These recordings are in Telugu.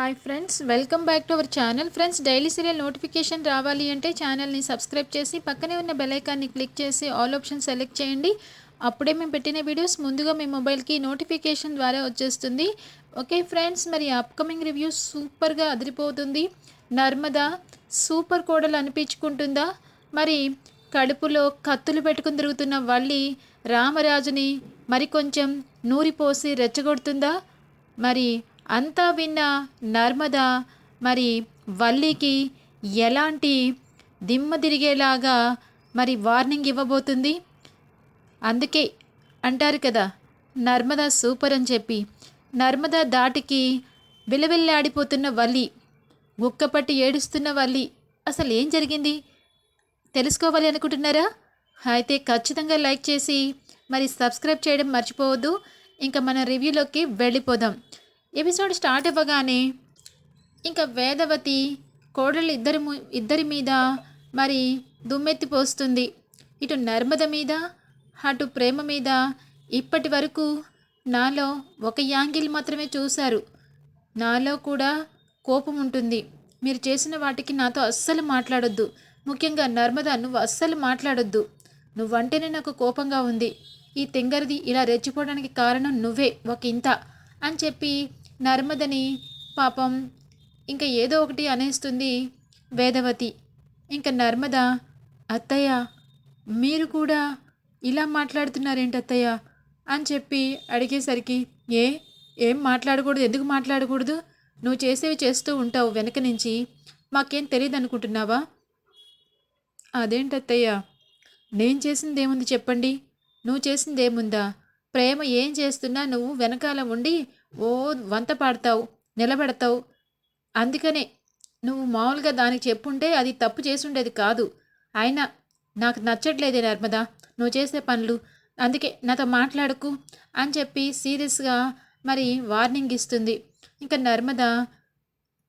Hi friends welcome back to our channel. Friends daily serial notification రావాలి అంటే ఛానల్ని సబ్స్క్రైబ్ చేసి పక్కనే ఉన్న బెలైకాన్ని క్లిక్ చేసి ఆల్ ఆప్షన్ సెలెక్ట్ చేయండి. అప్పుడే మేము పెట్టిన వీడియోస్ ముందుగా మీ మొబైల్కి నోటిఫికేషన్ ద్వారా వచ్చేస్తుంది. ఓకే ఫ్రెండ్స్ మరి అప్కమింగ్ రివ్యూ సూపర్గా అదిరిపోతుంది. నర్మదా సూపర్ కోడలు అనిపించుకుంటుందా? మరి కడుపులో కత్తులు పెట్టుకుని తిరుగుతున్న వల్లి రామరాజుని మరి కొంచెం నూరిపోసి రెచ్చగొడుతుందా? మరి అంతా విన్న నర్మద మరి వల్లికి ఎలాంటి దిమ్మ తిరిగేలాగా మరి వార్నింగ్ ఇవ్వబోతుంది? అందుకే అంటారు కదా నర్మద సూపర్ అని చెప్పి. నర్మద దాటికి విలవిల్లాడిపోతున్న వల్లి ఉక్కపట్టి ఏడుస్తున్న వల్లి అసలు ఏం జరిగింది? తెలుసుకోవాలి అనుకుంటున్నారా? అయితే ఖచ్చితంగా లైక్ చేసి మరి సబ్స్క్రైబ్ చేయడం మర్చిపోవద్దు. ఇంకా మన రివ్యూలోకి వెళ్ళిపోదాం. ఎపిసోడ్ స్టార్ట్ అవ్వగానే ఇంకా వేదవతి కోడలు ఇద్దరి ఇద్దరి మీద మరి దుమ్మెత్తిపోస్తుంది ఇటు నర్మద మీద అటు ప్రేమ మీద ఇప్పటి వరకు నాలో ఒక యాంగిల్ మాత్రమే చూశారు. నాలో కూడా కోపం ఉంటుంది. మీరు చేసిన వాటికి నాతో అస్సలు మాట్లాడొద్దు. ముఖ్యంగా నర్మద నువ్వు అస్సలు మాట్లాడొద్దు. నువ్వంటేనే నాకు కోపంగా ఉంది. ఈ తెంగరిది ఇలా రెచ్చిపోవడానికి కారణం నువ్వే ఒక ఇంత అని చెప్పి నర్మదని పాపం. ఇంకా ఏదో ఒకటి అనేస్తుంది వేదవతి. ఇంకా నర్మద అత్తయ్య మీరు కూడా ఇలా మాట్లాడుతున్నారేంటి అత్తయ్య? అని చెప్పి అడిగేసరికి ఏ? ఏం మాట్లాడకూడదు? ఎందుకు మాట్లాడకూడదు? నువ్వు చేసేవి చేస్తూ ఉంటావు వెనక నుంచి. మాకేం తెలియదు అనుకుంటున్నావా అదేంటి అత్తయ్య నేను చేసింది ఏముంది చెప్పండి. నువ్వు చేసింది ఏముందా ప్రేమ ఏం చేస్తున్నా నువ్వు వెనకాల ఉండి ఓ వంత పాడతావు నిలబెడతావు. అందుకనే నువ్వు మామూలుగా దానికి చెప్పుంటే అది తప్పు చేసుండేది కాదు. అయినా నాకు నచ్చట్లేదే నర్మదా నువ్వు చేసే పనులు. అందుకే నాతో మాట్లాడకు అని చెప్పి సీరియస్గా మరి వార్నింగ్ ఇస్తుంది. ఇంకా నర్మద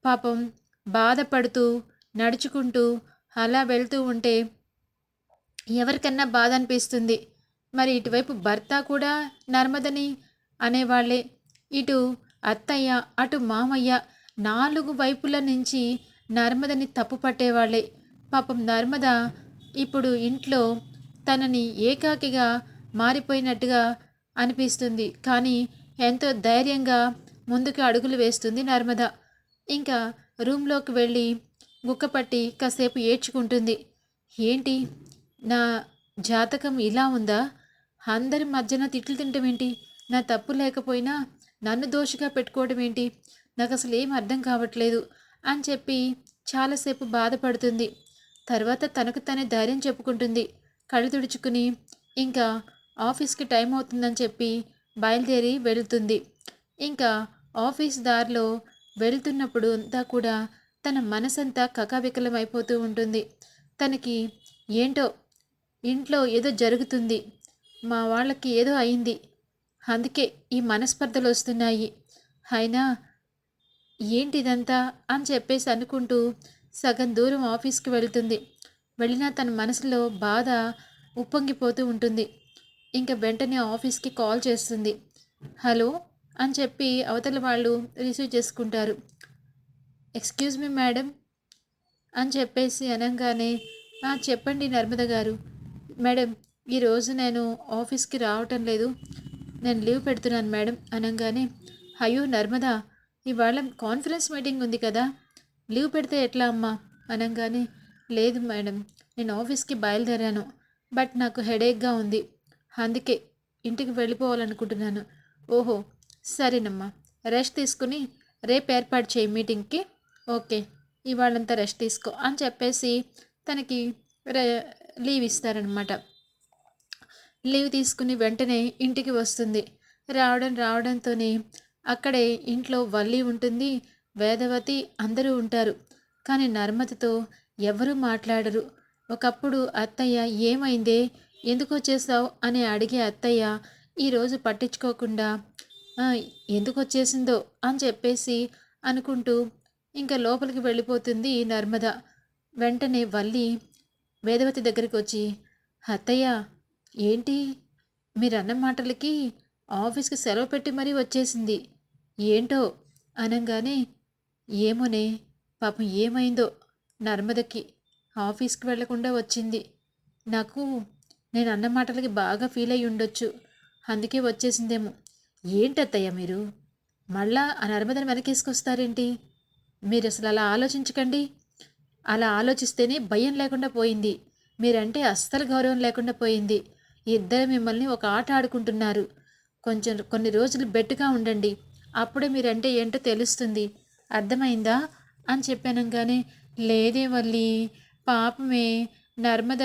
పాపం బాధపడుతూ నడుచుకుంటూ అలా వెళ్తూ ఉంటే ఎవరికన్నా బాధ అనిపిస్తుంది. మరి ఇటువైపు భర్త కూడా నర్మదని అనేవాళ్ళే ఇటు అత్తయ్య అటు మామయ్య నాలుగు వైపుల నుంచి నర్మదని తప్పు పట్టేవాళ్ళే. పాపం నర్మద ఇప్పుడు ఇంట్లో తనని ఏకాకిగా మారిపోయినట్టుగా అనిపిస్తుంది. కానీ ఎంతో ధైర్యంగా ముందుకు అడుగులు వేస్తుంది నర్మద. ఇంకా రూమ్లోకి వెళ్ళి గుక్కపట్టి కాసేపు ఏడ్చుకుంటుంది. ఏంటి? నా జాతకం ఇలా ఉందా? అందరి మధ్యన తిట్లు తింటమేంటి? నా తప్పు లేకపోయినా నన్ను దోషిగా పెట్టుకోవడం ఏంటి? నాకు అసలు ఏం అర్థం కావట్లేదు అని చెప్పి చాలాసేపు బాధపడుతుంది. తర్వాత తనకు తనే ధైర్యం చెప్పుకుంటుంది. కళ్ళు తుడుచుకుని ఇంకా ఆఫీస్కి టైం అవుతుందని చెప్పి బయలుదేరి వెళుతుంది. ఇంకా ఆఫీస్ దారిలో వెళ్తున్నప్పుడు అంతా కూడా తన మనసంతా కకావికలం అయిపోతూ ఉంటుంది. తనకి ఏంటో ఇంట్లో ఏదో జరుగుతుంది. మా వాళ్ళకి ఏదో అయింది. అందుకే ఈ మనస్పర్ధలు వస్తున్నాయి. అయినా ఏంటిదంతా అని చెప్పేసి అనుకుంటూ సగం దూరం ఆఫీస్కి వెళ్తుంది. వెళ్ళినా తన మనసులో బాధ ఉప్పొంగిపోతూ ఉంటుంది. ఇంకా వెంటనే ఆఫీస్కి కాల్ చేస్తుంది. హలో అని చెప్పి అవతల వాళ్ళు రిసీవ్ చేసుకుంటారు. ఎక్స్క్యూజ్ మీ మేడం అని చెప్పేసి అనగానే చెప్పండి నర్మద గారు. మేడం ఈరోజు నేను ఆఫీస్కి రావటం లేదు. నేను లీవ్ పెడుతున్నాను మేడం అనగానే అయ్యో నర్మదా ఇవాళ కాన్ఫరెన్స్ మీటింగ్ ఉంది కదా లీవ్ పెడితే ఎట్లా అమ్మా? అనగానే లేదు మేడం నేను ఆఫీస్కి బయలుదేరాను బట్ నాకు హెడేక్గా ఉంది అందుకే ఇంటికి వెళ్ళిపోవాలనుకుంటున్నాను. ఓహో సరేనమ్మా రెస్ట్ తీసుకుని రేపు ఏర్పాటు చేయి మీటింగ్కి ఓకే ఇవాళంతా రెస్ట్ తీసుకో అని చెప్పేసి తనకి రే లీవ్ ఇస్తారనమాట. లీవ్ తీసుకుని వెంటనే ఇంటికి వస్తుంది. రావడం రావడంతోనే అక్కడే ఇంట్లో వల్లి ఉంటుంది వేదవతి అందరూ ఉంటారు. కానీ నర్మదతో ఎవరూ మాట్లాడరు. ఒకప్పుడు అత్తయ్య ఏమైందే? ఎందుకు వచ్చేసావు? అని అడిగే అత్తయ్య ఈరోజు పట్టించుకోకుండా ఎందుకు వచ్చేసిందో? అని చెప్పేసి అనుకుంటూ ఇంకా లోపలికి వెళ్ళిపోతుంది నర్మద. వెంటనే వల్లి వేదవతి దగ్గరికి వచ్చి అత్తయ్య ఏంటి? మీరు మాటలకి ఆఫీస్కి సెలవు పెట్టి మరీ వచ్చేసింది. ఏంటో? అనగానే ఏమోనే పాపం ఏమైందో నర్మదకి ఆఫీస్కి వెళ్ళకుండా వచ్చింది. నాకు నేను అన్న మాటలకి బాగా ఫీల్ అయ్యి ఉండొచ్చు. అందుకే వచ్చేసిందేమో. ఏంటత్తయ్య మీరు? మళ్ళా ఆ నర్మదని వెనకేసుకొస్తారేంటి? మీరు అసలు అలా ఆలోచించకండి. అలా ఆలోచిస్తేనే భయం లేకుండా పోయింది. మీరంటే అస్సలు గౌరవం లేకుండా పోయింది. ఇద్దరు మిమ్మల్ని ఒక ఆట ఆడుకుంటున్నారు. కొంచెం కొన్ని రోజులు బెట్టుగా ఉండండి. అప్పుడే మీరంటే ఏంటో తెలుస్తుంది. అర్థమైందా? అని చెప్పానంగానే లేదే వల్లి. పాపమే. నర్మద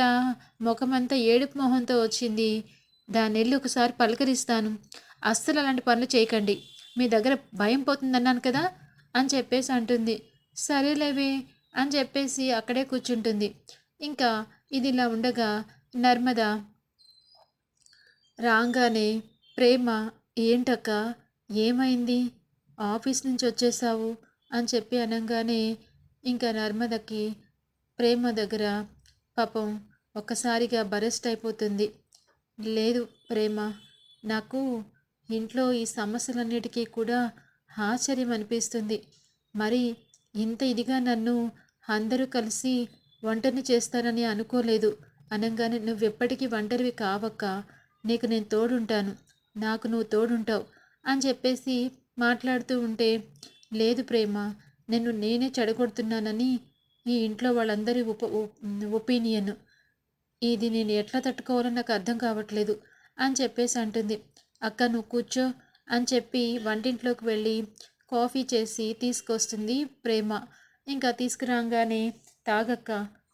ముఖమంతా ఏడుపు మొహంతో వచ్చింది. దాన్ని వెళ్ళి ఒకసారి పలకరిస్తాను. అస్సలు అలాంటి పనులు చేయకండి. మీ దగ్గర భయం పోతుందన్నాను కదా? అని చెప్పేసి అంటుంది. సరేలేవే అని చెప్పేసి అక్కడే కూర్చుంటుంది. ఇంకా ఇది ఇలా ఉండగా నర్మద రాగానే ప్రేమ ఏంటక్క? ఏమైంది? ఆఫీస్ నుంచి వచ్చేసావు? అని చెప్పి అనగానే ఇంకా నర్మదకి ప్రేమ దగ్గర పాపం ఒక్కసారిగా బరెస్ట్ అయిపోతుంది. లేదు ప్రేమ నాకు ఇంట్లో ఈ సమస్యలన్నిటికీ కూడా ఆశ్చర్యం అనిపిస్తుంది. మరి ఇంత ఇదిగా నన్ను అందరూ కలిసి వంటని చేస్తారని అనుకోలేదు. అనగానే నువ్వెప్పటికీ ఒంటరివి కావక్క? నీకు నేను తోడుంటాను. నాకు నువ్వు తోడుంటావు అని చెప్పేసి మాట్లాడుతూ ఉంటే లేదు ప్రేమ నిన్ను నేనే చెడగొడుతున్నానని ఈ ఇంట్లో వాళ్ళందరి ఉప ఒపీనియన్. ఇది నేను ఎట్లా తట్టుకోవాలో నాకు అర్థం కావట్లేదు అని చెప్పేసి అంటుంది. అక్క నువ్వు కూర్చో అని చెప్పి వంటింట్లోకి వెళ్ళి కాఫీ చేసి తీసుకొస్తుంది ప్రేమ. ఇంకా తీసుకురాగానే తాగక్క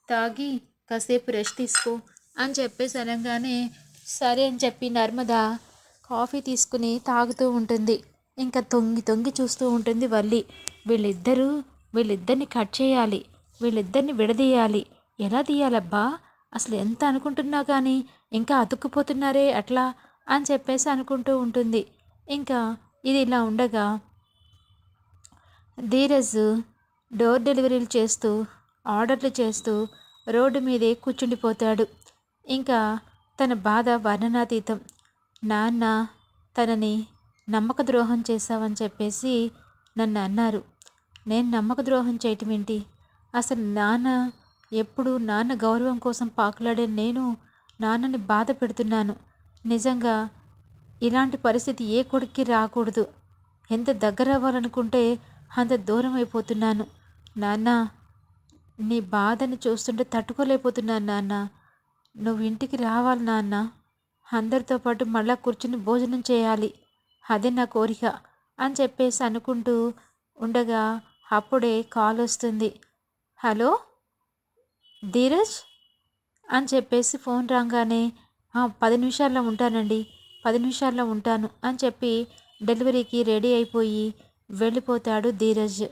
తాగి కాసేపు రెస్ట్ తీసుకో అని చెప్పేసి అనగానే సరే అని చెప్పి నర్మద కాఫీ తీసుకుని తాగుతూ ఉంటుంది. ఇంకా తొంగి తొంగి చూస్తూ ఉంటుంది వల్లి. వీళ్ళిద్దరూ వీళ్ళిద్దరిని కట్ చేయాలి. వీళ్ళిద్దరిని విడదీయాలి. ఎలా తీయాలబ్బా? అసలు ఎంత అనుకుంటున్నా కానీ ఇంకా అతుక్కుపోతున్నారే అట్లా అని చెప్పేసి అనుకుంటూ ఉంటుంది. ఇంకా ఇది ఇలా ఉండగా ధీరజ్ డోర్ డెలివరీలు చేస్తూ ఆర్డర్లు చేస్తూ రోడ్డు మీదే కూర్చుండిపోతాడు. ఇంకా తన బాధ వర్ణనాతీతం. నాన్న తనని నమ్మక ద్రోహం చేశావని చెప్పేసి నన్ను అన్నారు. నేను నమ్మక ద్రోహం చేయటం ఏంటి? అసలు నాన్న ఎప్పుడు నాన్న గౌరవం కోసం పాకులాడే నేను నాన్నని బాధ పెడుతున్నాను. నిజంగా ఇలాంటి పరిస్థితి ఏ కొడుక్కి రాకూడదు. ఎంత దగ్గర అవ్వాలనుకుంటే అంత దూరం అయిపోతున్నాను. నాన్న నీ బాధని చూస్తుంటే తట్టుకోలేకపోతున్నాను నాన్న. నువ్వు ఇంటికి రావాలి నాన్న. అందరితో పాటు మళ్ళా కూర్చుని భోజనం చేయాలి. అదే నా కోరిక అని చెప్పేసి అనుకుంటూ ఉండగా అప్పుడే కాల్ వస్తుంది. హలో? ధీరజ్? అని చెప్పేసి ఫోన్ రాగానే పది నిమిషాల్లో ఉంటానండి. పది నిమిషాల్లో ఉంటాను అని చెప్పి డెలివరీకి రెడీ అయిపోయి వెళ్ళిపోతాడు ధీరజ్.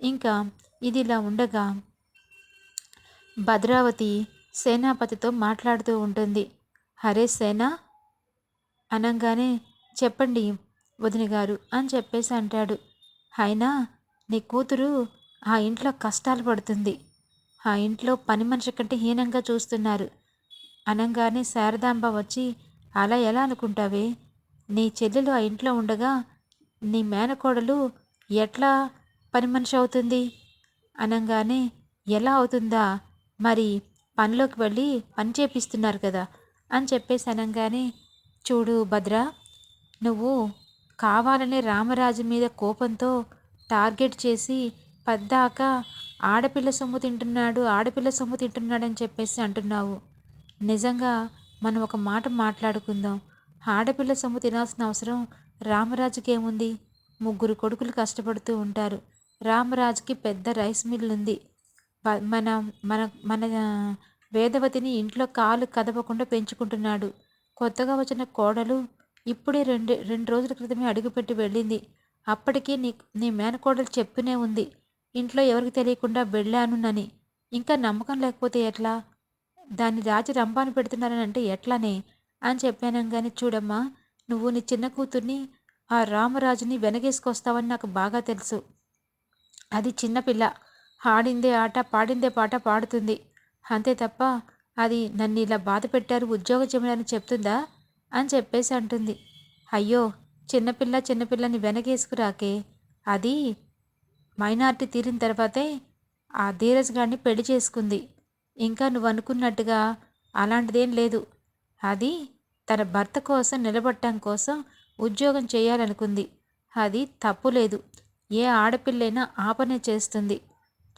ఇంకా ఇది ఇలా ఉండగా భద్రావతి సేనాపతితో మాట్లాడుతూ ఉంటుంది. హరే సేనా అనగానే చెప్పండి వదిన గారు అని చెప్పేసి అంటాడు. అయినా నీ కూతురు ఆ ఇంట్లో కష్టాలు పడుతుంది. ఆ ఇంట్లో పని మనిషి కంటే హీనంగా చూస్తున్నారు అనంగానే శారదాంబ వచ్చి అలా ఎలా అనుకుంటావే? నీ చెల్లెలు ఆ ఇంట్లో ఉండగా నీ మేనకోడలు ఎట్లా పని మనిషి అవుతుంది అనంగానే ఎలా అవుతుందా? మరి పనిలోకి వెళ్ళి పని చేపిస్తున్నారు కదా అని చెప్పేసి అనగానే చూడు భద్ర నువ్వు కావాలనే రామరాజు మీద కోపంతో టార్గెట్ చేసి పద్దాక ఆడపిల్ల సొమ్ము తింటున్నాడు ఆడపిల్ల సొమ్ము తింటున్నాడని చెప్పేసి అంటున్నావు. నిజంగా మనం ఒక మాట మాట్లాడుకుందాం. ఆడపిల్ల సొమ్ము తినాల్సిన అవసరం రామరాజుకి ఏముంది ముగ్గురు కొడుకులు కష్టపడుతూ ఉంటారు. రామరాజుకి పెద్ద రైస్ మిల్ ఉంది మన మన మన వేదవతిని ఇంట్లో కాలు కదపకుండా పెంచుకుంటున్నాడు. కొత్తగా వచ్చిన కోడలు ఇప్పుడే రెండు రెండు రోజుల క్రితమే అడుగుపెట్టి వెళ్ళింది. అప్పటికే నీ నీ మేనకోడలు చెప్పునే ఉంది. ఇంట్లో ఎవరికి తెలియకుండా వెళ్ళానునని. ఇంకా నమ్మకం లేకపోతే ఎట్లా? దాన్ని రాజు రంపాను పెడుతున్నారని అంటే ఎట్లానే? అని చెప్పాను కానీ చూడమ్మా నువ్వు నీ చిన్న కూతుర్ని ఆ రామరాజుని వెనగేసుకొస్తావని నాకు బాగా తెలుసు. అది చిన్నపిల్ల ఆడిందే ఆట పాడిందే పాట పాడుతుంది. అంతే తప్ప అది నన్ను ఇలా బాధ పెట్టారు ఉద్యోగం చేయమని చెప్తుందా? అని చెప్పేసి అంటుంది. అయ్యో చిన్నపిల్ల చిన్నపిల్లని వెనకేసుకురాకే. అది మైనార్టీ తీరిన తర్వాతే ఆ ధీరజ్ గారిని పెళ్ళి చేసుకుంది. ఇంకా నువ్వు అనుకున్నట్టుగా అలాంటిదేం లేదు. అది తన భర్త కోసం నిలబడటం కోసం ఉద్యోగం చేయాలనుకుంది. అది తప్పు లేదు. ఏ ఆడపిల్లైనా ఆపనే చేస్తుంది.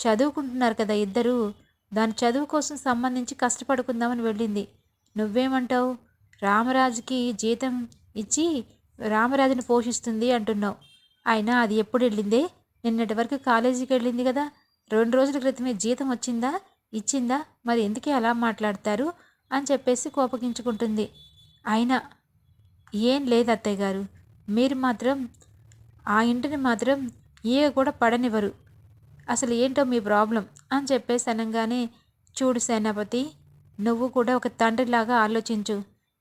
చదువుకుంటున్నారు కదా ఇద్దరూ. దాని చదువు కోసం సంబంధించి కష్టపడుకుందామని వెళ్ళింది. నువ్వేమంటావు? రామరాజుకి జీతం ఇచ్చి రామరాజుని పోషిస్తుంది అంటున్నావు. అయినా అది ఎప్పుడు వెళ్ళిందే? నిన్నటి వరకు కాలేజీకి వెళ్ళింది కదా. రెండు రోజుల క్రితమే జీతం వచ్చిందా? ఇచ్చిందా? మరి ఎందుకే అలా మాట్లాడతారు? అని చెప్పేసి కోపగించుకుంటుంది. అయినా ఏం లేదు అత్తయ్య గారు. మీరు మాత్రం ఆ ఇంటిని మాత్రం ఏ కూడా పడనివ్వరు. అసలు ఏంటో మీ ప్రాబ్లం అని చెప్పేసి అనగానే చూడు సేనాపతి నువ్వు కూడా ఒక తండ్రిలాగా ఆలోచించు.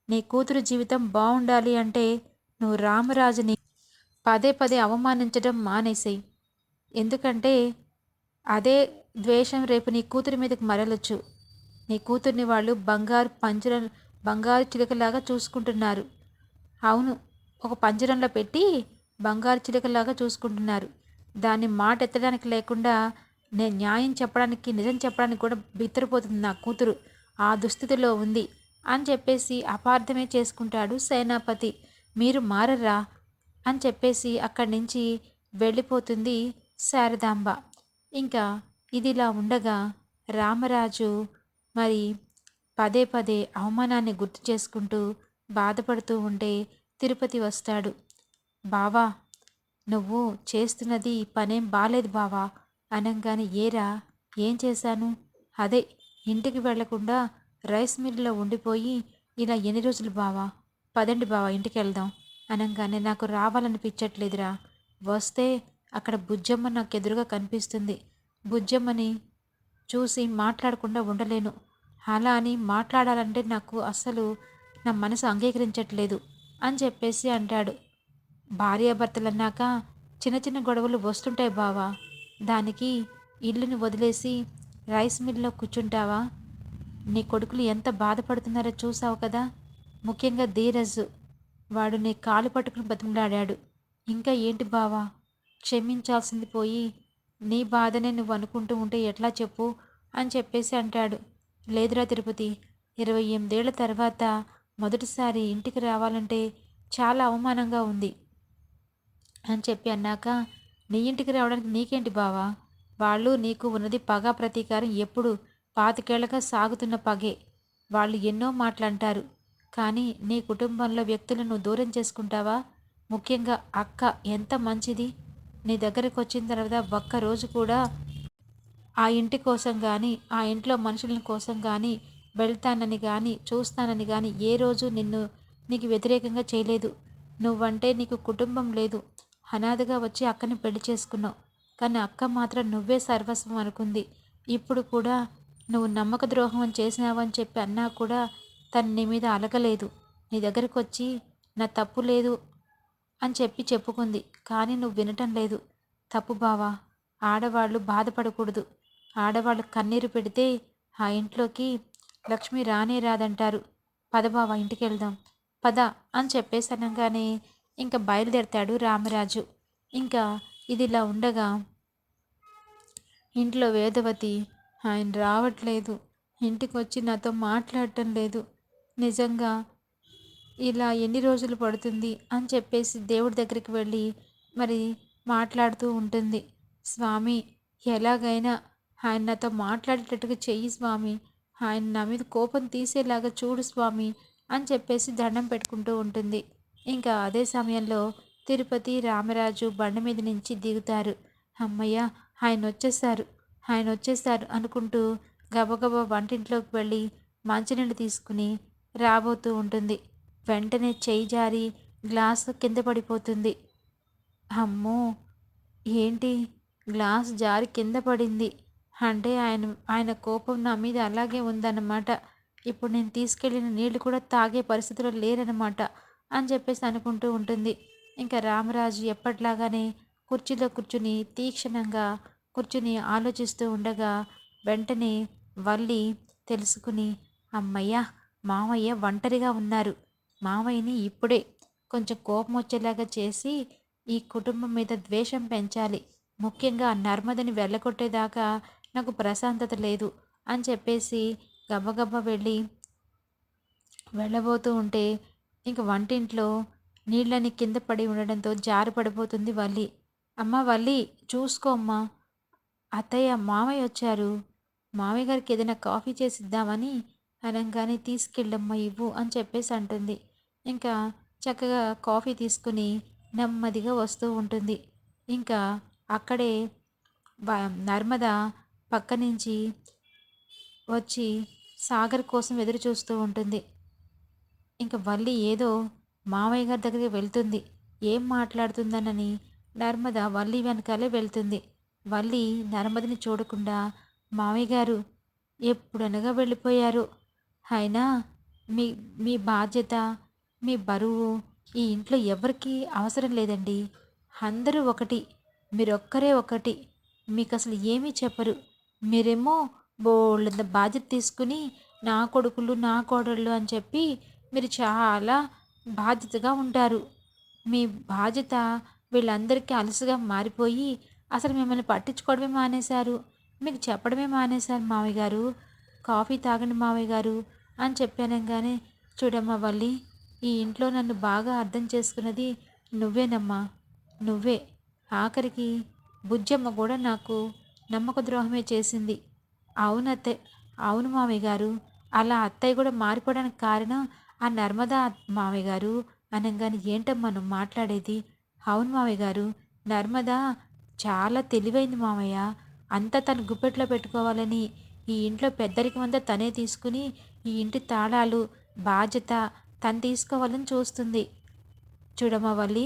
నీ కూతురు జీవితం బాగుండాలి అంటే నువ్వు రామరాజుని పదే పదే అవమానించడం మానేసేయి. ఎందుకంటే అదే ద్వేషం రేపు నీ కూతురి మీదకి మరలొచ్చు. నీ కూతుర్ని వాళ్ళు బంగారు పంజరం బంగారు చిలుకలాగా చూసుకుంటున్నారు. అవును ఒక పంజరంలో పెట్టి బంగారు చిలుకలాగా చూసుకుంటున్నారు. దాన్ని మాట ఎత్తడానికి లేకుండా నేను న్యాయం చెప్పడానికి నిజం చెప్పడానికి కూడా బిత్తరపోతుంది నా కూతురు. ఆ దుస్థితిలో ఉంది అని చెప్పేసి అపార్థమే చేసుకుంటాడు సేనాపతి. మీరు మారరా అని చెప్పేసి అక్కడి నుంచి వెళ్ళిపోతుంది శారదాంబ. ఇంకా ఇదిలా ఉండగా రామరాజు మరి పదే పదే అవమానాన్ని గుర్తు చేసుకుంటూ బాధపడుతూ ఉంటే తిరుపతి వస్తాడు. బావా నువ్వు చేస్తున్నది పనేం బాలేదు బావా. అనంగానే ఏరా ఏం చేశాను? అదే ఇంటికి వెళ్ళకుండా రైస్ మిల్లో ఉండిపోయి ఇలా ఎన్ని రోజులు బావా? పదండి బావా ఇంటికి వెళ్దాం అనగానే నాకు రావాలనిపించట్లేదురా. వస్తే అక్కడ బుజ్జమ్మ నాకు ఎదురుగా కనిపిస్తుంది. బుజ్జమ్మని చూసి మాట్లాడకుండా ఉండలేను. అలా అని మాట్లాడాలంటే నాకు అస్సలు నా మనసు అంగీకరించట్లేదు అని చెప్పేసి అంటాడు. భార్యాభర్తలు అన్నాక చిన్న చిన్న గొడవలు వస్తుంటాయి బావా. దానికి ఇల్లుని వదిలేసి రైస్ మిల్లో కూర్చుంటావా? నీ కొడుకులు ఎంత బాధపడుతున్నారో చూసావు కదా? ముఖ్యంగా ధీరజ్. వాడు నీ కాలు పట్టుకుని బతిమలాడాడు. ఇంకా ఏంటి బావా? క్షమించాల్సింది పోయి నీ బాధనే నువ్వు అనుకుంటూ ఉంటే ఎట్లా చెప్పు అని చెప్పేసి అంటాడు. లేదురా తిరుపతి ఇరవై ఎనిమిదేళ్ళ తర్వాత మొదటిసారి ఇంటికి రావాలంటే చాలా అవమానంగా ఉంది. అని చెప్పి అన్నాక నీ ఇంటికి రావడానికి నీకేంటి బావా? వాళ్ళు నీకు ఉన్నది పగ ప్రతీకారం ఎప్పుడు పాతికేళ్ళగా సాగుతున్న పగే. వాళ్ళు ఎన్నో మాటలంటారు. కానీ నీ కుటుంబంలో వ్యక్తులను దూరం చేసుకుంటావా? ముఖ్యంగా అక్క ఎంత మంచిది? నీ దగ్గరికి వచ్చిన తర్వాత ఒక్కరోజు కూడా ఆ ఇంటి కోసం కానీ ఆ ఇంట్లో మనుషుల కోసం కానీ వెళ్తానని కానీ చూస్తానని కానీ ఏ రోజు నిన్ను నీకు వ్యతిరేకంగా చేయలేదు. నువ్వంటే నీకు కుటుంబం లేదు. అనాథగా వచ్చి అక్కని పెళ్ళి చేసుకున్నావు. కానీ అక్క మాత్రం నువ్వే సర్వస్వం అనుకుంది. ఇప్పుడు కూడా నువ్వు నమ్మక ద్రోహం చేసినావని చెప్పి అన్నా కూడా తను నీ మీద అలగలేదు. నీ దగ్గరికి వచ్చి నా తప్పు లేదు అని చెప్పి చెప్పుకుంది. కానీ నువ్వు వినటం లేదు. తప్పు బావా ఆడవాళ్ళు బాధపడకూడదు. ఆడవాళ్ళు కన్నీరు పెడితే ఆ ఇంట్లోకి లక్ష్మి రానే రాదంటారు. పద బావా ఇంటికి వెళ్దాం. పద అని చెప్పేసి అనగానే ఇంకా బయలుదేరతాడు రామరాజు. ఇంకా ఇదిలా ఉండగా ఇంట్లో వేదవతి ఆయన రావట్లేదు. ఇంటికి వచ్చి నాతో మాట్లాడటం లేదు. నిజంగా ఇలా ఎన్ని రోజులు పడుతుంది? అని చెప్పేసి దేవుడి దగ్గరికి వెళ్ళి మరి మాట్లాడుతూ ఉంటుంది. స్వామి ఎలాగైనా ఆయన నాతో మాట్లాడేటట్టుగా చెయ్యి స్వామి. ఆయన నా మీద కోపం తీసేలాగా చూడు స్వామి అని చెప్పేసి దండం పెట్టుకుంటూ ఉంటుంది. ఇంకా అదే సమయంలో తిరుపతి రామరాజు బండ మీద నుంచి దిగుతారు. అమ్మయ్య ఆయన వచ్చేసారు ఆయన వచ్చేసారు అనుకుంటూ గబగబా వంటింట్లోకి వెళ్ళి మంచినీళ్ళు తీసుకుని రాబోతూ ఉంటుంది. వెంటనే చేయి జారి గ్లాసు కింద పడిపోతుంది. అమ్మో ఏంటి? గ్లాస్ జారి కింద పడింది. అంటే ఆయన ఆయన కోపం నా మీద అలాగే ఉందన్నమాట. ఇప్పుడు నేను తీసుకెళ్ళిన నీళ్ళు కూడా తాగే పరిస్థితిలో లేరనమాట అని చెప్పేసి అనుకుంటూ ఉంటుంది. ఇంకా రామరాజు ఎప్పట్లాగానే కుర్చీలో కూర్చుని తీక్షణంగా కూర్చుని ఆలోచిస్తూ ఉండగా వెంటనే వల్లి తెలుసుకుని అమ్మయ్య మామయ్య ఒంటరిగా ఉన్నారు. మామయ్యని ఇప్పుడే కొంచెం కోపం వచ్చేలాగా చేసి ఈ కుటుంబం మీద ద్వేషం పెంచాలి. ముఖ్యంగా నర్మదని వెళ్ళగొట్టేదాకా నాకు ప్రశాంతత లేదు అని చెప్పేసి గబగబ వెళ్ళి వెళ్ళబోతూ ఉంటే ఇంక వంటింట్లో నీళ్ళని కింద పడి ఉండడంతో జారి పడిపోతుంది వల్లి. అమ్మ వల్లి చూసుకో అమ్మా. అత్తయ్య మామయ్య వచ్చారు. మామయ్య గారికి ఏదైనా కాఫీ చేసిద్దామని అనగానే తీసుకెళ్ళమ్మా ఇవ్వు అని చెప్పేసి అంటుంది. ఇంకా చక్కగా కాఫీ తీసుకుని నెమ్మదిగా వస్తూ ఉంటుంది. ఇంకా అక్కడే నర్మద పక్క నుంచి వచ్చి సాగర్ కోసం ఎదురు చూస్తూ ఉంటుంది. ఇంకా వల్లి ఏదో మామయ్య గారి దగ్గరికి వెళ్తుంది. ఏం మాట్లాడుతుందనని నర్మద వల్లి వెనకాలే వెళ్తుంది. వల్లి నర్మదని చూడకుండా మామయ్య గారు ఎప్పుడనగా వెళ్ళిపోయారు? అయినా మీ మీ బాధ్యత మీ బరువు ఈ ఇంట్లో ఎవరికి అవసరం లేదండి. అందరూ ఒకటి మీరొక్కరే ఒకటి. మీకు అసలు ఏమీ చెప్పరు. మీరేమో బోళ్ళంత బాధ్యత తీసుకుని నా కొడుకులు నా కోడళ్ళు అని చెప్పి మీరు చాలా బాధ్యతగా ఉంటారు. మీ బాధ్యత వీళ్ళందరికీ అలసుగా మారిపోయి అసలు మిమ్మల్ని పట్టించుకోవడమే మానేశారు. మీకు చెప్పడమే మానేశారు మావయ్య గారు. కాఫీ తాగండి మావయ్య గారు అని చెప్పానంగానే చూడమ్మా వల్లి ఈ ఇంట్లో నన్ను బాగా అర్థం చేసుకున్నది నువ్వేనమ్మా. నువ్వే. ఆఖరికి బుజ్జమ్మ కూడా నాకు నమ్మక ద్రోహమే చేసింది. అవును అత్తయ్య అవును మామయ్య గారు. అలా అత్తయ్య కూడా మారిపోవడానికి కారణం ఆ నర్మదా మావయ్య గారు అనగానే ఏంటమ్మా నువ్వు మాట్లాడేది? అవును మావయ్య గారు నర్మదా చాలా తెలివైంది మామయ్య అంతా తను గుప్పెట్లో పెట్టుకోవాలని ఈ ఇంట్లో పెద్దరికమంతా తనే తీసుకుని ఈ ఇంటి తాళాలు బాధ్యత తను తీసుకోవాలని చూస్తుంది. చూడమ్మా వల్లి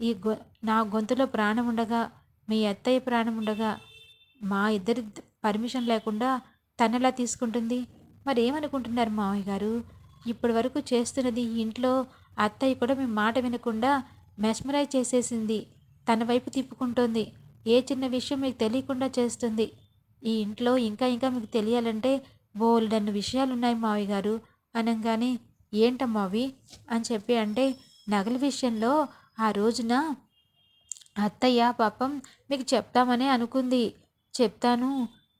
ఈ గొ నా గొంతులో ప్రాణం ఉండగా మీ అత్తయ్య ప్రాణం ఉండగా మా ఇద్దరి పర్మిషన్ లేకుండా తనలా తీసుకుంటుంది? మరి ఏమనుకుంటున్నారు మామయ్య గారు? ఇప్పటి వరకు చేస్తున్నది ఇంట్లో అత్తయ్య కూడా మీ మాట వినకుండా మెస్మరైజ్ చేసేసింది. తన వైపు తిప్పుకుంటోంది. ఏ చిన్న విషయం మీకు తెలియకుండా చేస్తుంది? ఈ ఇంట్లో ఇంకా ఇంకా మీకు తెలియాలంటే బోల్డన్ని విషయాలు ఉన్నాయి మావయ్య గారు. అనగానే ఏంటమ్మావి అని చెప్పి అంటే నగల విషయంలో ఆ రోజున అత్తయ్య పాపం మీకు చెప్తామనే అనుకుంది. చెప్తాను.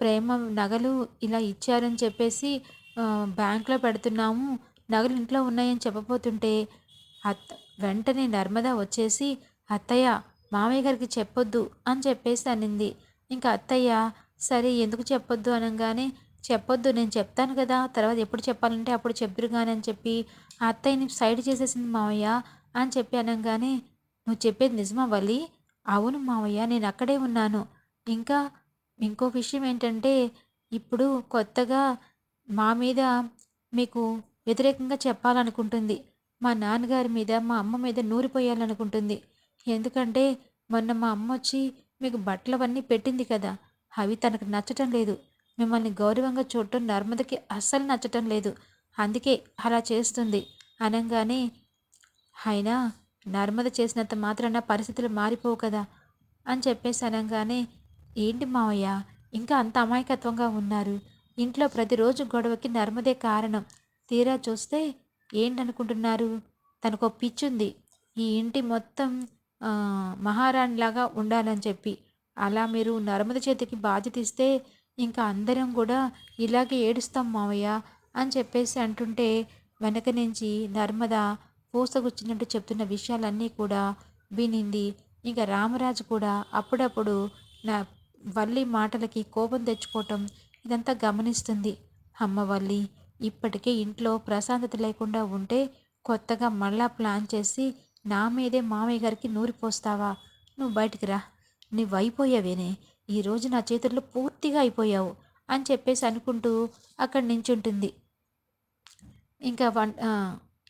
ప్రేమ నగలు ఇలా ఇచ్చారని చెప్పేసి బ్యాంక్లో పెడుతున్నాము. నగలు ఇంట్లో ఉన్నాయని చెప్పబోతుంటే అత్త వెంటనే నర్మదా వచ్చేసి అత్తయ్య మామయ్య గారికి చెప్పొద్దు అని చెప్పేసి అనింది. ఇంకా అత్తయ్య సరే ఎందుకు చెప్పొద్దు అనగానే చెప్పొద్దు నేను చెప్తాను కదా తర్వాత ఎప్పుడు చెప్పాలంటే అప్పుడు చెప్పిరు కానీ అని చెప్పి ఆ అత్తయ్యని సైడ్ చేసేసింది మావయ్య అని చెప్పి అనగానే నువ్వు చెప్పేది నిజమా వల్లి అవును మావయ్య నేను అక్కడే ఉన్నాను. ఇంకా ఇంకో విషయం ఏంటంటే ఇప్పుడు కొత్తగా మా మీద మీకు వ్యతిరేకంగా చెప్పాలనుకుంటుంది. మా నాన్నగారి మీద మా అమ్మ మీద నూరిపోయాలనుకుంటుంది. ఎందుకంటే మొన్న మా అమ్మ వచ్చి మీకు బట్టలు అవన్నీ పెట్టింది కదా అవి తనకు నచ్చటం లేదు. మిమ్మల్ని గౌరవంగా చూడటం నర్మదకి అస్సలు నచ్చటం లేదు. అందుకే అలా చేస్తుంది. అనగానే అయినా నర్మద చేసినంత మాత్రాన పరిస్థితులు మారిపోవు కదా అని చెప్పేసి అనగానే ఏంటి మావయ్య ఇంకా అంత అమాయకత్వంగా ఉన్నారు. ఇంట్లో ప్రతిరోజు గొడవకి నర్మదే కారణం. తీరా చూస్తే ఏంటనుకుంటున్నారు? తనకు పిచ్చుంది. ఈ ఇంటి మొత్తం మహారాణిలాగా ఉండాలని చెప్పి. అలా మీరు నర్మద చేతికి బాధ్యత ఇస్తే ఇంకా అందరం కూడా ఇలాగే ఏడుస్తాం మావయ్య అని చెప్పేసి అంటుంటే వెనక నుంచి నర్మద పూసగుచ్చినట్టు చెప్తున్న విషయాలన్నీ కూడా వినింది. ఇంకా రామరాజు కూడా అప్పుడప్పుడు నా వల్లి మాటలకి కోపం తెచ్చుకోవటం ఇదంతా గమనిస్తుంది. అమ్మ వల్లి ఇప్పటికే ఇంట్లో ప్రశాంతత లేకుండా ఉంటే కొత్తగా మళ్ళా ప్లాన్ చేసి నా మీదే మామయ్య గారికి నూరిపోస్తావా? నువ్వు బయటికి రా. నువ్వు అయిపోయావేనే ఈరోజు నా చేతుల్లో పూర్తిగా అయిపోయావు అని చెప్పేసి అనుకుంటూ అక్కడ నించుంటుంది. ఇంకా వన్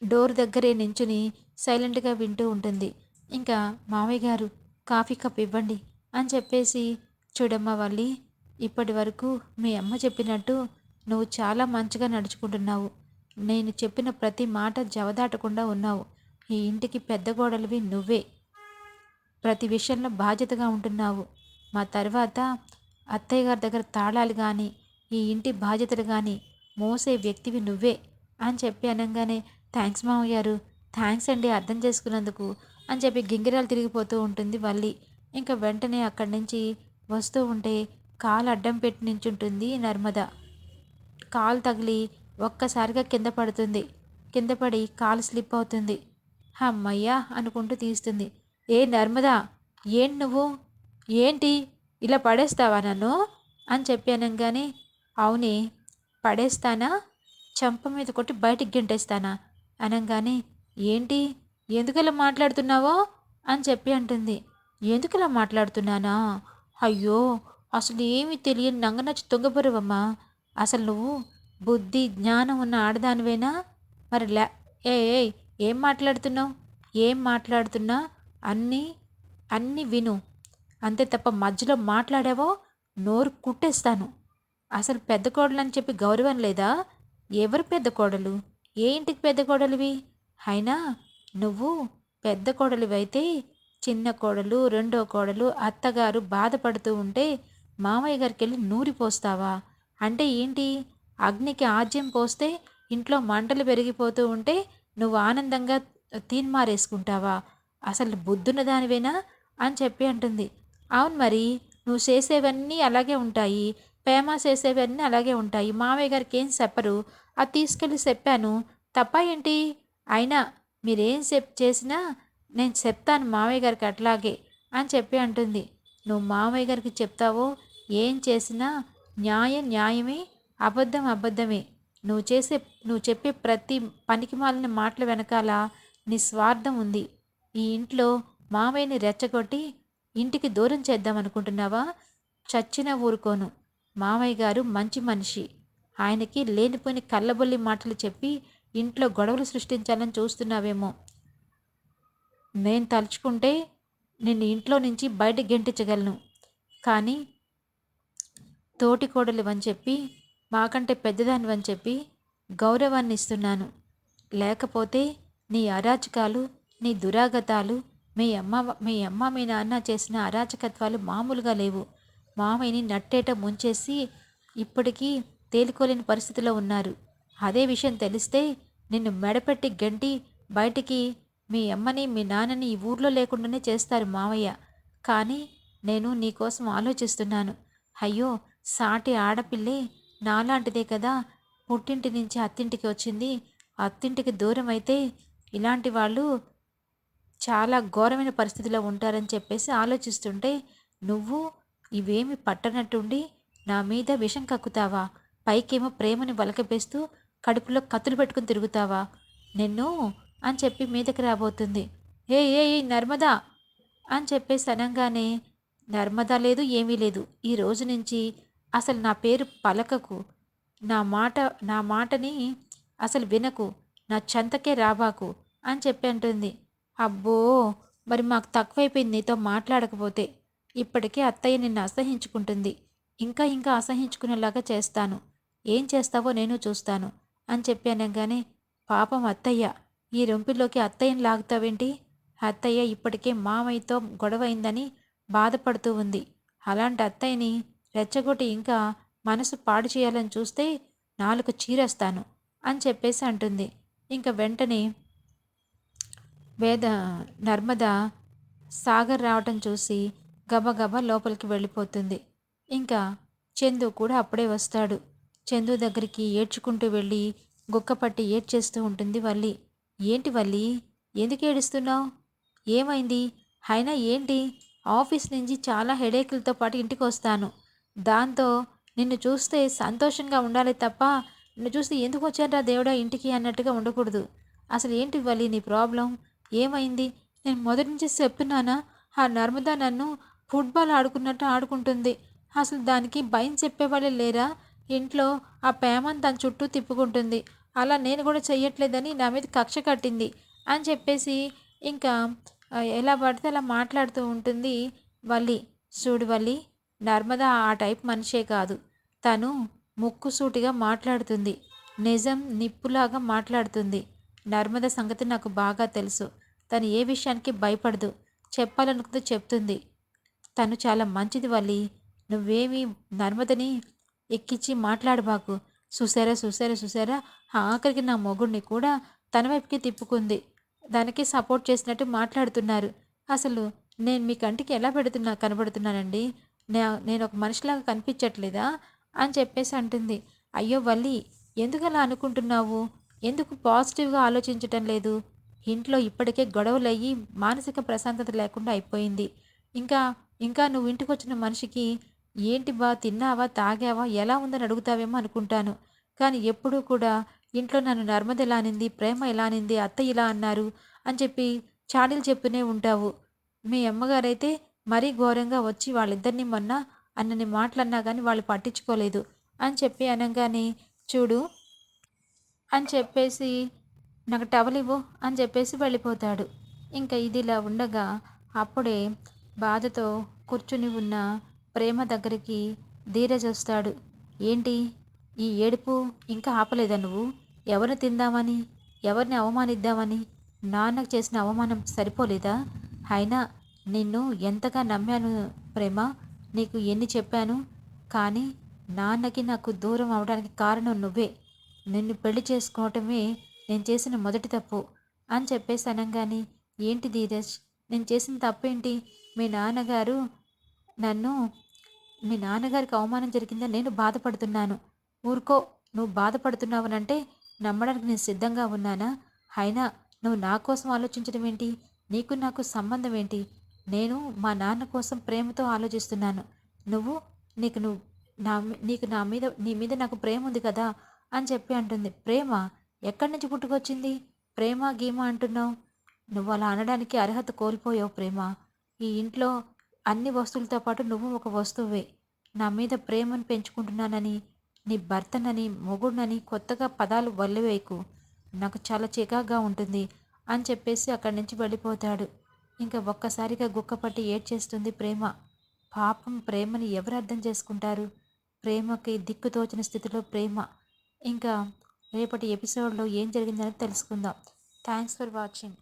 డోర్ దగ్గరే నించుని సైలెంట్గా వింటూ ఉంటుంది. ఇంకా మామయ్య గారు కాఫీ కప్ ఇవ్వండి అని చెప్పేసి చూడమ్మ వాళ్ళి ఇప్పటి వరకు మీ అమ్మ చెప్పినట్టు నువ్వు చాలా మంచిగా నడుచుకుంటున్నావు. నేను చెప్పిన ప్రతి మాట జవదాటకుండా ఉన్నావు. ఈ ఇంటికి పెద్ద గోడలివి నువ్వే. ప్రతి విషయంలో బాధ్యతగా ఉంటున్నావు. మా తర్వాత అత్తయ్య గారి దగ్గర తాళాలు కానీ ఈ ఇంటి బాధ్యతలు కానీ మోసే వ్యక్తివి నువ్వే అని చెప్పి అనగానే థ్యాంక్స్ మామయ్య గారు. థ్యాంక్స్ అండి అర్థం చేసుకున్నందుకు అని చెప్పి గింగిరాలు తిరిగిపోతూ ఉంటుంది వల్లి. ఇంకా వెంటనే అక్కడి నుంచి వస్తూ ఉంటే కాలు అడ్డం పెట్టి నించుంటుంది నర్మదా. కాలు తగిలి ఒక్కసారిగా కింద పడుతుంది. కింద పడి కాలు స్లిప్ అవుతుంది. అమ్మయ్యా! అనుకుంటూ తీస్తుంది. ఏ నర్మదా! ఏంటి నువ్వు? ఏంటి? ఇలా పడేస్తావా నన్ను? అని చెప్పాను కానీ అవునే పడేస్తానా? చంప మీద కొట్టి బయటికి గెంటేస్తానా? అనగానే ఏంటి? ఎందుకలా మాట్లాడుతున్నావో? అని చెప్పి అంటుంది. ఎందుకలా మాట్లాడుతున్నానా? అయ్యో! అసలు ఏమి తెలియని నంగనచ్చి తొంగబరువమ్మా అసలు నువ్వు బుద్ధి జ్ఞానం ఉన్న ఆడదానివేనా? మరి లే ఏ ఏం మాట్లాడుతున్నావు? ఏం మాట్లాడుతున్నా? అన్నీ అన్నీ విను. అంతే తప్ప మధ్యలో మాట్లాడావో నోరు కుట్టేస్తాను. అసలు పెద్ద కోడలు అని చెప్పి గౌరవం లేదా? ఎవరు పెద్ద కోడలు? ఏ ఇంటికి పెద్ద కోడలివి? అయినా నువ్వు పెద్ద కోడలివైతే చిన్న కోడలు రెండో కోడలు అత్తగారు బాధపడుతూ ఉంటే మామయ్య గారికి వెళ్ళి నూరిపోస్తావా? అంటే ఏంటి? అగ్నికి ఆజ్యం పోస్తే ఇంట్లో మంటలు పెరిగిపోతూ ఉంటే నువ్వు ఆనందంగా తీన్మారేసుకుంటావా? అసలు బుద్ధున్న దానివేనా? అని చెప్పి అంటుంది. అవును మరి నువ్వు చేసేవన్నీ అలాగే ఉంటాయి. ప్రేమ చేసేవన్నీ అలాగే ఉంటాయి. మామయ్య గారికి ఏం చెప్పరు. అది తీసుకెళ్ళి చెప్పాను. తప్ప ఏంటి? అయినా మీరేం చెప్ చేసినా నేను చెప్తాను మామయ్య గారికి అట్లాగే అని చెప్పి అంటుంది. నువ్వు మామయ్య గారికి చెప్తావో ఏం చేసినా న్యాయం న్యాయమే అబద్ధం అబద్ధమే. నువ్వు చేసే నువ్వు చెప్పే ప్రతి పనికి మాలిన మాటల వెనకాల నీ స్వార్థం ఉంది. ఈ ఇంట్లో మామయ్యని రెచ్చగొట్టి ఇంటికి దూరం చేద్దాం అనుకుంటున్నావా? చచ్చిన ఊరుకోను. మామయ్య గారు మంచి మనిషి. ఆయనకి లేనిపోయిన కళ్ళబొల్లి మాటలు చెప్పి ఇంట్లో గొడవలు సృష్టించాలని చూస్తున్నావేమో. నేను తలుచుకుంటే నిన్ను ఇంట్లో నుంచి బయట గెంటించగలను. కానీ తోటి కోడలివని చెప్పి మాకంటే పెద్దదానివని చెప్పి గౌరవాన్ని ఇస్తున్నాను. లేకపోతే నీ అరాచకాలు నీ దురాగతాలు మీ అమ్మ మీ అమ్మ మీ నాన్న చేసిన అరాచకత్వాలు మామూలుగా లేవు. మామయ్యని నట్టేట ముంచేసి ఇప్పటికీ తేలికోలేని పరిస్థితిలో ఉన్నారు. అదే విషయం తెలిస్తే నిన్ను మెడపెట్టి గంటి బయటికి మీ అమ్మని మీ నాన్నని ఈ ఊర్లో లేకుండానే చేస్తారు మావయ్య కానీ నేను నీకోసం ఆలోచిస్తున్నాను. అయ్యో సాటి ఆడపిల్లే నాలాంటిదే కదా. పుట్టింటి నుంచి అత్తింటికి వచ్చింది. అత్తింటికి దూరం అయితే ఇలాంటి వాళ్ళు చాలా ఘోరమైన పరిస్థితిలో ఉంటారని చెప్పేసి ఆలోచిస్తుంటే నువ్వు ఇవేమి పట్టనట్టుండి నా మీద విషం కక్కుతావా? పైకేమో ప్రేమని వలకపేస్తూ కడుపులో కత్తులు పెట్టుకుని తిరుగుతావా? నిన్ను అని చెప్పి మీదకి రాబోతుంది. ఏ ఏ నర్మదా అని చెప్పేసి అనగానే నర్మదా లేదు ఏమీ లేదు. ఈ రోజు నుంచి అసలు నా పేరు పలకకు. నా మాట నా మాటని అసలు వినకు. నా చెంతకే రాబాకు అని చెప్పి అంటుంది. అబ్బో! మరి మాకు తక్కువైపోయింది నీతో మాట్లాడకపోతే. ఇప్పటికే అత్తయ్య నిన్ను అసహించుకుంటుంది. ఇంకా ఇంకా అసహించుకునేలాగా చేస్తాను. ఏం చేస్తావో నేను చూస్తాను అని చెప్పాను కానీ పాపం అత్తయ్య ఈ రొంపిలోకి అత్తయ్యని లాగుతావేంటి? అత్తయ్య ఇప్పటికే మామయ్యతో గొడవైందని బాధపడుతూ ఉంది. అలాంటి అత్తయ్యని రెచ్చగొట్టి ఇంకా మనసు పాడు చేయాలని చూస్తే నాలుగు చీరేస్తాను అని చెప్పేసి అంటుంది. ఇంకా వెంటనే వేద నర్మద సాగర్ రావటం చూసి గబగబా లోపలికి వెళ్ళిపోతుంది. ఇంకా చందు కూడా అప్పుడే వస్తాడు. చందు దగ్గరికి ఏడ్చుకుంటూ వెళ్ళి గుక్కపట్టి ఏడ్చేస్తూ ఉంటుంది వల్లి. ఏంటి వల్లి ఎందుకు ఏడుస్తున్నావు? ఏమైంది? అయినా ఏంటి? ఆఫీస్ నుంచి చాలా హెడేక్లతో పాటు ఇంటికి వస్తాను. దాంతో నిన్ను చూస్తే సంతోషంగా ఉండాలి తప్ప నిన్ను చూస్తే ఎందుకు వచ్చారా దేవుడా ఇంటికి అన్నట్టుగా ఉండకూడదు. అసలు ఏంటి వల్లి నీ ప్రాబ్లం? ఏమైంది? నేను మొదటి నుంచి చెప్తున్నానా? ఆ నర్మదా నన్ను ఫుట్బాల్ ఆడుకున్నట్టు ఆడుకుంటుంది. అసలు దానికి భయం చెప్పేవాళ్ళే లేరా? ఇంట్లో ఆ పేమని తన చుట్టూ తిప్పుకుంటుంది. అలా నేను కూడా చెయ్యట్లేదని నా మీద కక్ష కట్టింది అని చెప్పేసి ఇంకా ఎలా పడితే అలా మాట్లాడుతూ ఉంటుంది వల్లి. చూడు వల్లి నర్మద ఆ టైప్ మనిషే కాదు. తను ముక్కుసూటిగా మాట్లాడుతుంది. నిజం నిప్పులాగా మాట్లాడుతుంది. నర్మద సంగతి నాకు బాగా తెలుసు. తను ఏ విషయానికి భయపడదు. చెప్పాలనుకుంటూ చెప్తుంది. తను చాలా మంచిది వల్లి. నువ్వేమి నర్మదని ఎక్కించి మాట్లాడబాకు చూసారా చూసారా చూసారా? ఆఖరికి నా మొగుడిని కూడా తన వైపుకి తిప్పుకుంది. దానికి సపోర్ట్ చేసినట్టు మాట్లాడుతున్నారు. అసలు నేను మీ కంటికి ఎలా పెడుతున్నా కనబడుతున్నానండి? నేను ఒక మనిషిలాగా కనిపించట్లేదా? అని చెప్పేసి అంటుంది. అయ్యో వల్లి ఎందుకు అలా అనుకుంటున్నావు? ఎందుకు పాజిటివ్గా ఆలోచించటం లేదు? ఇంట్లో ఇప్పటికే గొడవలయ్యి మానసిక ప్రశాంతత లేకుండా అయిపోయింది. ఇంకా ఇంకా నువ్వు ఇంటికి వచ్చిన మనిషికి ఏంటి బా తిన్నావా తాగావా ఎలా ఉందని అడుగుతావేమో అనుకుంటాను. కానీ ఎప్పుడూ కూడా ఇంట్లో నన్ను నర్మద ఎలా అనింది ప్రేమ ఎలా అనింది అత్త ఇలా అన్నారు అని చెప్పి చాడీలు చెప్తూనే ఉంటావు. మీ అమ్మగారైతే మరీ ఘోరంగా వచ్చి వాళ్ళిద్దరిని మొన్న అన్నని మాటలన్నా కానీ వాళ్ళు పట్టించుకోలేదు. అని చెప్పి అనగానే చూడు అని చెప్పేసి నాకు టవల్ ఇవ్వు అని చెప్పేసి వెళ్ళిపోతాడు. ఇంకా ఇదిలా ఉండగా అప్పుడే బాధతో కూర్చుని ఉన్న ప్రేమ దగ్గరికి ధీరజ్ వస్తాడు. ఏంటి? ఈ ఏడుపు ఇంకా ఆపలేదా నువ్వు? ఎవరిని తిందామని? ఎవరిని అవమానిద్దామని? నాన్నకు చేసిన అవమానం సరిపోలేదా? అయినా నిన్ను ఎంతగా నమ్మాను ప్రేమ? నీకు ఎన్ని చెప్పాను? కానీ నాన్నకి నాకు దూరం అవడానికి కారణం నువ్వే. నిన్ను పెళ్ళి చేసుకోవటమే నేను చేసిన మొదటి తప్పు అని చెప్పేసి అనగాని ఏంటి ధీరజ్? నేను చేసిన తప్పేంటి? మీ నాన్నగారు నన్ను మీ నాన్నగారికి అవమానం జరిగిందని నేను బాధపడుతున్నాను. ఊరుకో నువ్వు బాధపడుతున్నావనంటే నమ్మడానికి నేను సిద్ధంగా ఉన్నానా? అయినా నువ్వు నా కోసం ఆలోచించడం ఏంటి నీకు నాకు సంబంధం ఏంటి నేను మా నాన్న కోసం ప్రేమతో ఆలోచిస్తున్నాను. నువ్వు నీకు నువ్వు నా నీకు నా మీద నీ మీద నాకు ప్రేమ ఉంది కదా అని చెప్పి అంటుంది. ప్రేమ ఎక్కడి నుంచి పుట్టుకొచ్చింది? ప్రేమ గీమ అంటున్నావు. నువ్వు అలా అనడానికి అర్హత కోల్పోయావు ప్రేమ. ఈ ఇంట్లో అన్ని వస్తువులతో పాటు నువ్వు ఒక వస్తువే. నా మీద ప్రేమను పెంచుకుంటున్నానని నీ భర్తనని మొగుడునని కొత్తగా పదాలు వల్లివేయకు. నాకు చాలా చికాగ్గా ఉంటుంది అని చెప్పేసి అక్కడి నుంచి వెళ్ళిపోతాడు. ఇంకా ఒక్కసారిగా గుక్కపట్టి ఏడ్చేస్తుంది ప్రేమ. పాపం ప్రేమని ఎవరు అర్థం చేసుకుంటారు? ప్రేమకి దిక్కుతోచిన స్థితిలో ప్రేమ. ఇంకా రేపటి ఎపిసోడ్లో ఏం జరిగిందని తెలుసుకుందాం. Thanks for watching.